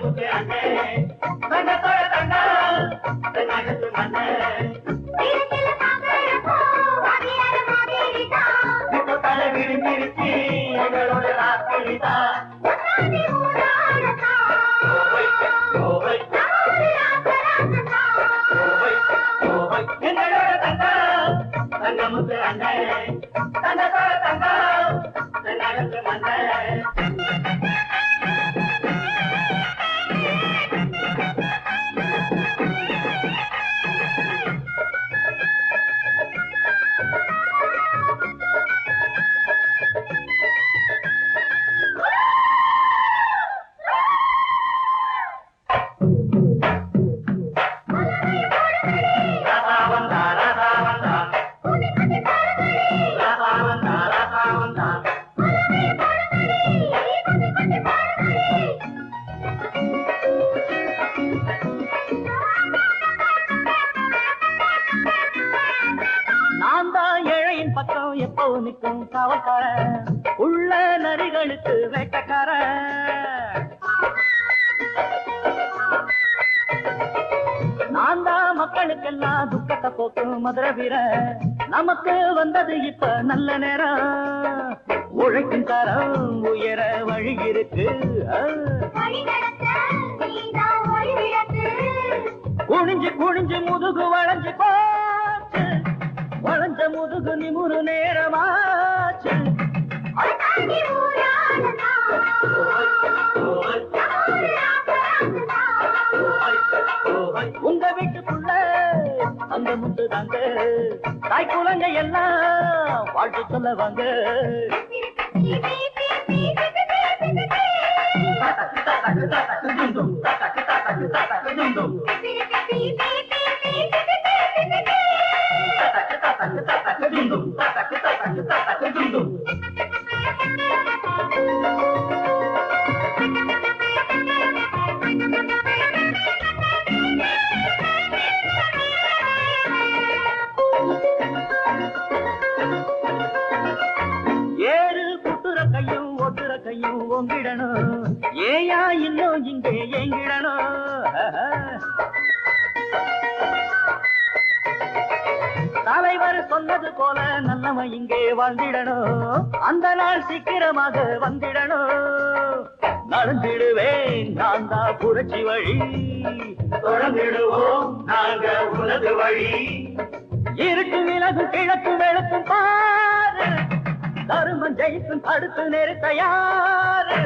அண்ணே தங்கத்தோட தங்கா தென்னாகத்து மண்ணே உள்ள நரிகளுக்கு வேட்டக்கார. நான் தான் மக்களுக்கெல்லாம் துக்கத்தை போக்கும் மதுரை வீர. நமக்கு வந்தது இப்ப நல்ல நேரம். உழைக்கும் தரம் உயர வழி இருக்கு. எல்லாம் வாழ்த்து சொல்ல வாங்க. போல நல்லவன் இங்கே வாழ்ந்திடணும். அந்த நாள் சீக்கிரமாக வந்திடணும். நடந்திடுவேன் நான் தான் புரட்சி வழி. தொடர்ந்திடுவோம் நாங்க உனது வழி. இருட்டு விலகு கிழக்கு வெளுக்கும் பாரு. தருமம் ஜெயிக்கும் தடுத்து நிறுத்த யாரு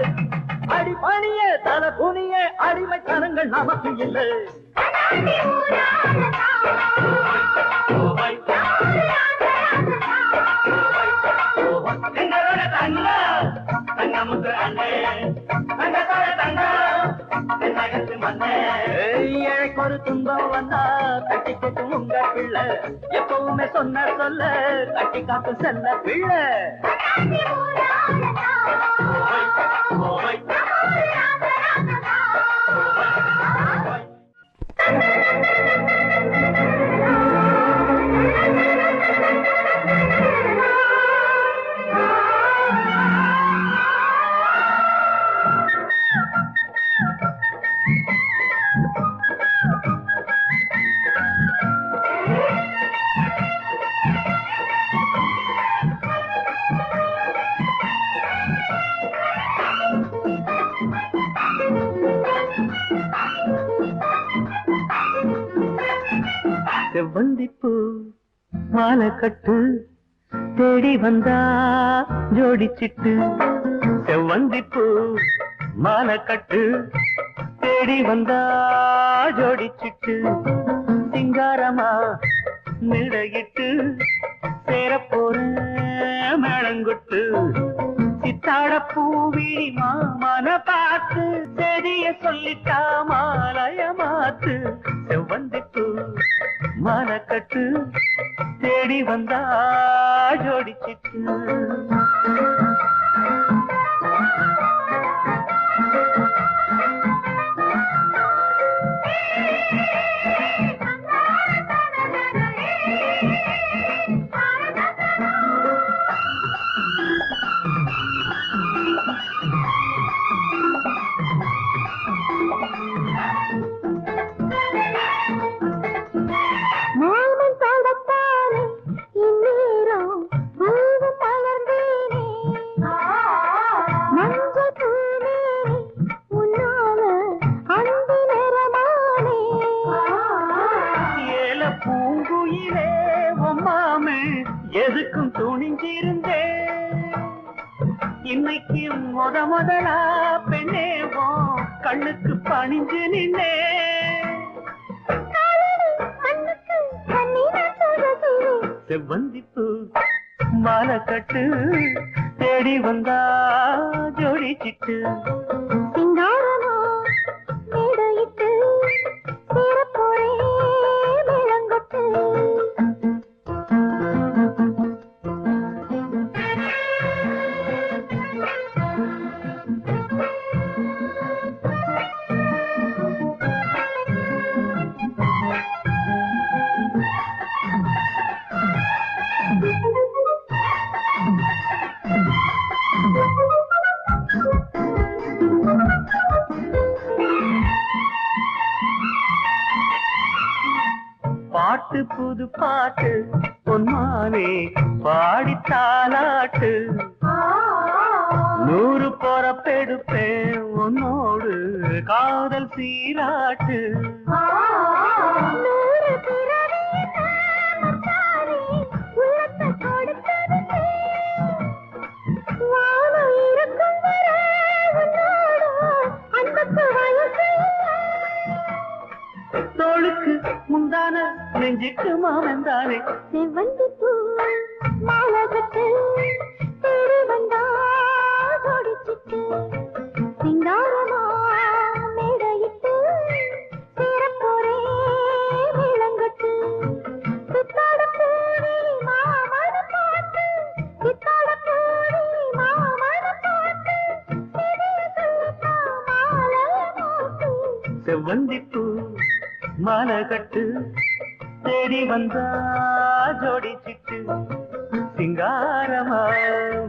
அடி பணிய தல புனிய அடிமைத்தனங்கள் நமக்கு இல்லை. எங்களோட தங்கா தங்கமுத்து அண்ணே தங்கத்தோட தங்கா தென்னகத்து மண்ணே ஏழைக்கு ஒரு துன்பம் வந்தா கட்டி கேட்கும் உங்க பிள்ளை எப்பவுமே சொன்ன சொல்ல கட்டி காக்கும் செல்ல பிள்ளை கட்டு தேடி வந்தா ஜோடிச்சிட்டு. செவ்வந்திப்பு மாலக்கட்டு தேடி வந்தா ஜோடிச்சிட்டு. சிங்காரமா மிடையிட்டு சேரப்போற மேளங்கொட்டு. சித்தாட பூவி மாமன பார்த்து செடிய சொல்லிட்டா மாலய மாத்து. செவ்வந்திப்பு மனக்கட்டு தேடி வந்தா ஜோடிச்சிட்டு. கெஞ்சு நின்னே. செவ்வந்தி பூ மாலை கட்டு நெஞ்சுக்கு மாமன் தானே செவ்வந்தி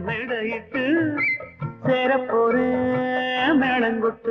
விடையிட்டு சேரப்போரு மேளங்கொட்டு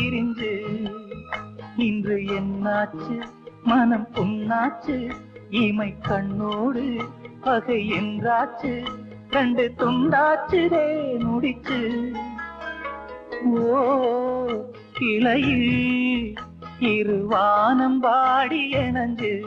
பிரிஞ்சு. இன்று என்னாச்சு? மனம் புண்ணாச்சு. இமை கண்ணோடு பகை என்றாச்சு. கண்டு துண்டாச்சுதே முடிச்சு. ஓ கிளையில் இருவானம் பாடி எனஞ்சு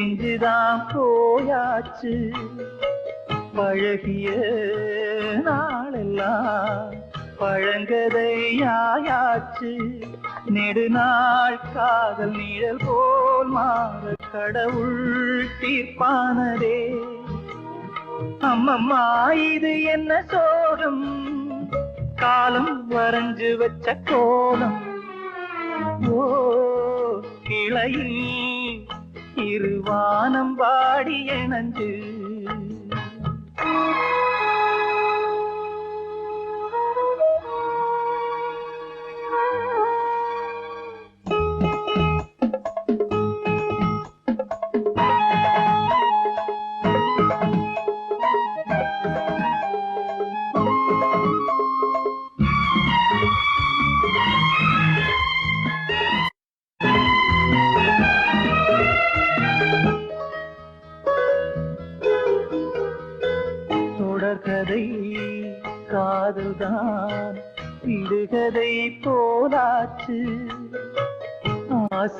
பிரிஞ்சுதான் போயாச்சு. பழகிய நாளெல்லாம் பழங்கதையாயாச்சு நெடுநாள் காதல் நிழல் போல் மாற கடவுள் தீர்ப்பானதே. அம்மம்மா இது என்ன சோகம்? காலம் வரைஞ்சு வச்ச கோலம். ஓ கிளையின் இருவானம் பாடிய நஞ்சு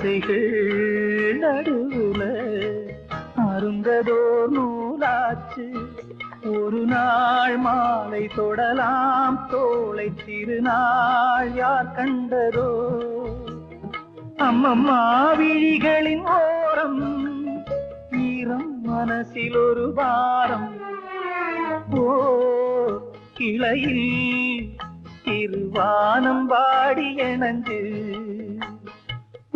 ஆசைகள் நடுவுல அருந்ததோர் நூலாச்சு. ஒரு நாள் மாலை தொடலாம் தோளை திருநாள் யார் கண்டதோ? அம்மம்மா விழிகளின் ஓரம் ஈரம் மனசில் ஒரு வாரம் ஓ கிளையில் திருவானம் பாடிய நஞ்சு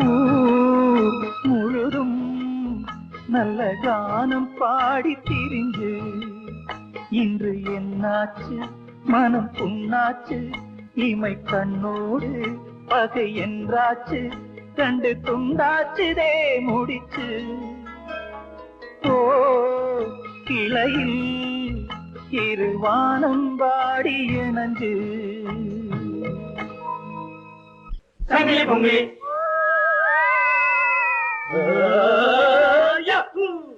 ஊர் முழுதும் நல்ல கானம் பாடி திரிஞ்சு இன்று என்னாச்சு? மனம் புண்ணாச்சு. இமை கண்ணோடு பகை என்றாச்சு. கண்டு துண்டாச்சுதே முடிச்சு. ஓ கிளையில் இருவானம் பாடிய நஞ்சு சங்கிலி பொங்கிலி. Uh, yahoo!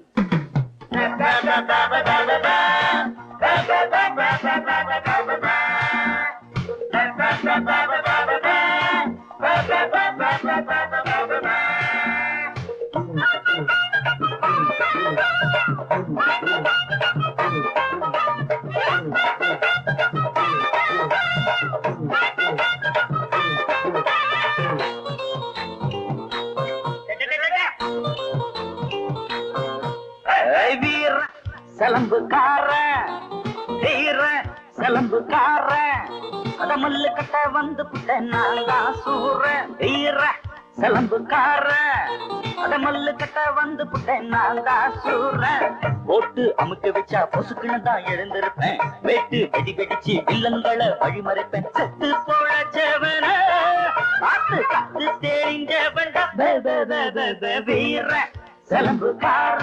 செலம்புக்கார சிலம்புக்கார செலம்புக்கார அத மல்லு கட்ட வந்து புட்டேன் நான் சூற. செலம்புக்கார அத மல்லு கட்ட வந்து புட்டேன் நான் சூற. போட்டு அமுக்க வச்சா பொசுக்குன்னு தான் எழுந்திருப்பேன். வெட்டு வெடி வெடிச்சு வில்லன்களை வழிமறைப்பேன். செத்து போழச்சவன பார்த்து கத்து தெரிஞ்சவன் வீர சிலம்புக்கார.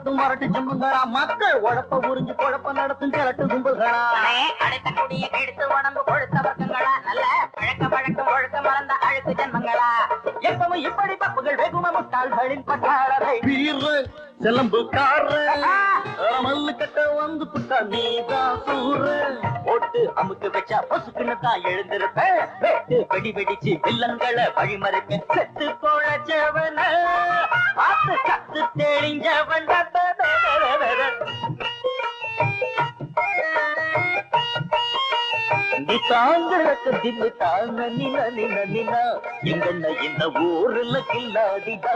நடத்தும் மரட்டு ஜம்புங்களா மக்கள் உழப்ப உறிஞ்சு குழப்ப நடத்தும் கிழட்டு கும்பல்களா. அடுத்த குடிய கெடுத்து உடம்பு கொழுத்த வர்க்கங்களா நல்ல பழக்க பழக்கம் ஒழுக்க மறந்த அழுக்கு ஜென்மங்களா? எப்பவும் இப்படி பப்புகள் வெகும முட்டாள்களின் பட்டாளரை. வீர சிலம்புக்கார மல்லு கட்ட வந்து புட்டா நீதான் சூற. போட்டு அமுக்கு வச்சா பசுக்குன்னு தான் எழுந்திருப்பேன் வெட்டு வெடி வெடிச்சு வில்லன்களை வழிமறைப்பேன் செத்து போழச்சவன. பார்த்து கத்து தெரிஞ்சவன் தாங்களுக்கு தின்னு தாங்க நின நின நின. எங்கண்ண இந்த ஊர்ல கில்லாடி டா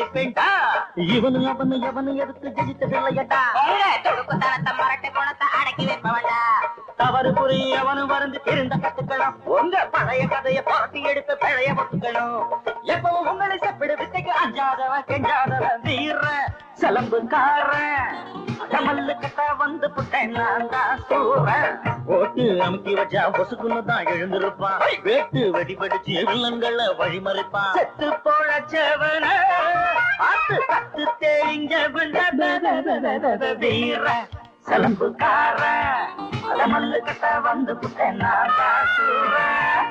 சொல்லிப்பேண்டா இவனு அவனு எவனு எடுத்து ஜெயித்ததில்லையடா தொடுக்குத்தனத்தை மரட்டை குணத்தை அடக்கி வைப்பவன்டா தவறு புரி அவனு வருந்து இருந்த கத்துக்கலாம் உங்க பழைய கதையை பார்த்து எடுத்து பழைய ஒத்துக்கணும் எப்பவும் உங்களை செப்பிடு வித்தைக்கு அஞ்சாதவன் கெஞ்சாதவன் வீர. சிலம்புக்காரன். அடமல்லு கட்ட வந்து புட்டேன் நான் தான் சூறன் ஓட்டு அமுக்கி வச்சா பொசுக்குன்னு தான் எழுந்திருப்பான் வேட்டு வெடி வெடிச்சு வில்லன்களை வழிமறைப்பான். செத்து போழச்சவன பார்த்து கத்து தெரிஞ்சவன் வீர சிலம்புக்காரன். அடமல்லு கட்ட வந்து புட்டேன் நான் தான் சூறன்